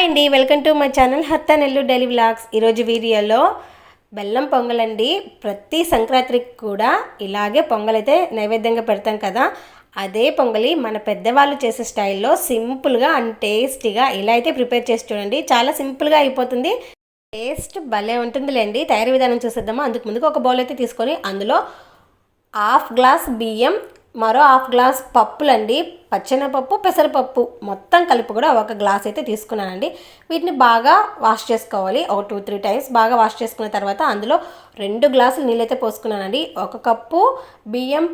Hi అండి welcome to my channel హత్త నెల్లు డైలీ వ్లాగ్స్. ఈరోజు వీడియోలో బెల్లం పొంగల్ అండి ప్రతి సంక్రాంతికి కూడా ఇలాగే పొంగల్ అయితే నైవేద్యంగా పెడతాం కదా. అదే పొంగలి మన పెద్దవాళ్ళు చేసే స్టైల్లో సింపుల్గా అండ్ టేస్టీగా ఇలా అయితే ప్రిపేర్ చేసి చూడండి. చాలా సింపుల్గా అయిపోతుంది. టేస్ట్ భలే ఉంటుందిలేండి. తయారీ విధానం చూసేద్దామా? అందుకు ముందుకు ఒక బౌల్ అయితే తీసుకొని అందులో హాఫ్ గ్లాస్ బియ్యం మరో హాఫ్ గ్లాస్ పప్పులండి. పచ్చెనపప్పు పెసరపప్పు మొత్తం కలిపి కూడా ఒక గ్లాస్ అయితే తీసుకున్నానండి. వీటిని బాగా వాష్ చేసుకోవాలి. ఒక టూ త్రీ టైమ్స్ బాగా వాష్ చేసుకున్న తర్వాత అందులో రెండు గ్లాసులు నీళ్ళైతే పోసుకున్నానండి. ఒక కప్పు బియ్యం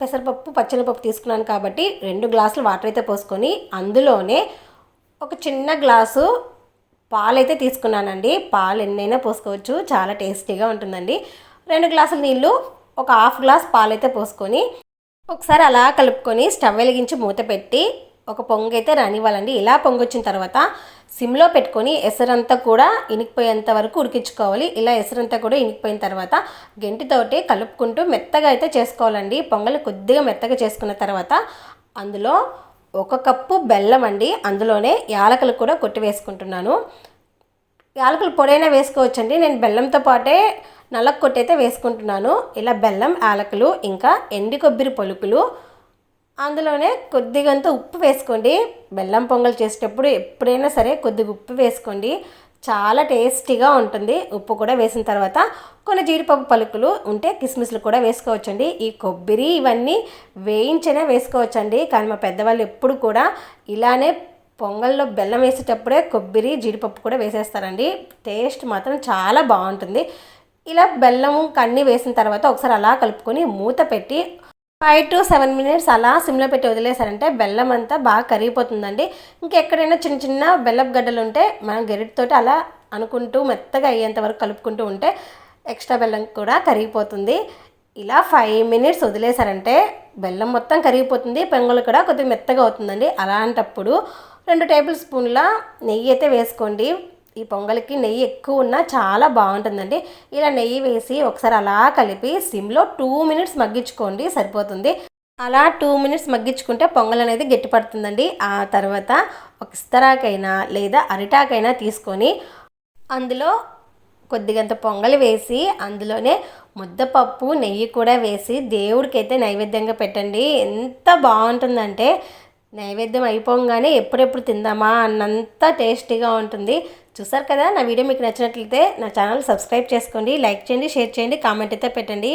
పెసరపప్పు పచ్చెనపప్పు తీసుకున్నాను కాబట్టి రెండు గ్లాసులు వాటర్ అయితే పోసుకొని అందులోనే ఒక చిన్న గ్లాసు పాలైతే తీసుకున్నానండి. పాలు ఎన్నైనా పోసుకోవచ్చు. చాలా టేస్టీగా ఉంటుందండి. రెండు గ్లాసుల నీళ్ళు ఒక హాఫ్ గ్లాస్ పాలైతే పోసుకొని ఒకసారి అలా కలుపుకొని స్టవ్ వెలిగించి మూత పెట్టి ఒక పొంగు అయితే రానివ్వాలండి. ఇలా పొంగు వచ్చిన తర్వాత సిమ్లో పెట్టుకొని ఎసరంతా కూడా ఇనికిపోయేంత వరకు ఉడికించుకోవాలి. ఇలా ఎసరంతా కూడా ఇనికిపోయిన తర్వాత గెంటితోటి కలుపుకుంటూ మెత్తగా అయితే చేసుకోవాలండి. పొంగల్ కొద్దిగా మెత్తగా చేసుకున్న తర్వాత అందులో ఒక కప్పు బెల్లం అండి. అందులోనే యాలకులు కూడా కొట్టి వేసుకుంటున్నాను. యాలకులు పొడైనా వేసుకోవచ్చండి. నేను బెల్లంతో పాటే నల్ల కొట్టి అయితే వేసుకుంటున్నాను. ఇలా బెల్లం యాలకులు ఇంకా ఎండి కొబ్బరి పలుకులు అందులోనే కొద్దిగంత ఉప్పు వేసుకోండి. బెల్లం పొంగల్ చేసేటప్పుడు ఎప్పుడైనా సరే కొద్దిగా ఉప్పు వేసుకోండి. చాలా టేస్టీగా ఉంటుంది. ఉప్పు కూడా వేసిన తర్వాత కొన్ని జీడిపప్పు పలుకులు ఉంటే కిస్మిస్లు కూడా వేసుకోవచ్చండి. ఈ కొబ్బరి ఇవన్నీ వేయించనే వేసుకోవచ్చండి. కానీ మా పెద్దవాళ్ళు ఎప్పుడు కూడా ఇలానే పొంగల్లో బెల్లం వేసేటప్పుడే కొబ్బరి జీడిపప్పు కూడా వేసేస్తారండి. టేస్ట్ మాత్రం చాలా బాగుంటుంది. ఇలా బెల్లం కన్నీ వేసిన తర్వాత ఒకసారి అలా కలుపుకొని మూత పెట్టి ఫైవ్ టు సెవెన్ మినిట్స్ అలా సిమ్లో పెట్టి వదిలేసారంటే బెల్లం అంతా బాగా కరిగిపోతుందండి. ఇంకెక్కడైనా చిన్న చిన్న బెల్లపు గడ్డలు ఉంటే మనం గెరిటితోటి అలా అనుకుంటూ మెత్తగా అయ్యేంత వరకు కలుపుకుంటూ ఉంటే ఎక్స్ట్రా బెల్లం కూడా కరిగిపోతుంది. ఇలా ఫైవ్ మినిట్స్ వదిలేసారంటే బెల్లం మొత్తం కరిగిపోతుంది. పొంగల్ కూడా కొద్దిగా మెత్తగా అవుతుందండి. అలాంటప్పుడు రెండు టేబుల్ స్పూన్ల నెయ్యి అయితే వేసుకోండి. ఈ పొంగల్కి నెయ్యి ఎక్కువ ఉన్నా చాలా బాగుంటుందండి. ఇలా నెయ్యి వేసి ఒకసారి అలా కలిపి సిమ్లో టూ మినిట్స్ మగ్గించుకోండి సరిపోతుంది. అలా టూ మినిట్స్ మగ్గించుకుంటే పొంగల్ అనేది గట్టిపడుతుందండి. ఆ తర్వాత ఒక ఇస్తరాకైనా లేదా అరిటాకైనా తీసుకొని అందులో కొద్దిగంత పొంగల్ వేసి అందులోనే ముద్దపప్పు నెయ్యి కూడా వేసి దేవుడికైతే నైవేద్యంగా పెట్టండి. ఎంత బాగుంటుందంటే నైవేద్యం అయిపోగానే ఎప్పుడెప్పుడు తిందామా అన్నంత టేస్టీగా ఉంటుంది. చూసారు కదా నా వీడియో మీకు నచ్చినట్లయితే నా ఛానల్ సబ్స్క్రైబ్ చేసుకోండి లైక్ చేయండి షేర్ చేయండి కామెంట్ అయితే పెట్టండి.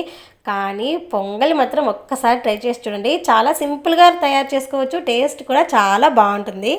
కానీ పొంగలి మాత్రం ఒక్కసారి ట్రై చేసి చూడండి. చాలా సింపుల్గా తయారు చేసుకోవచ్చు టేస్ట్ కూడా చాలా బాగుంటుంది.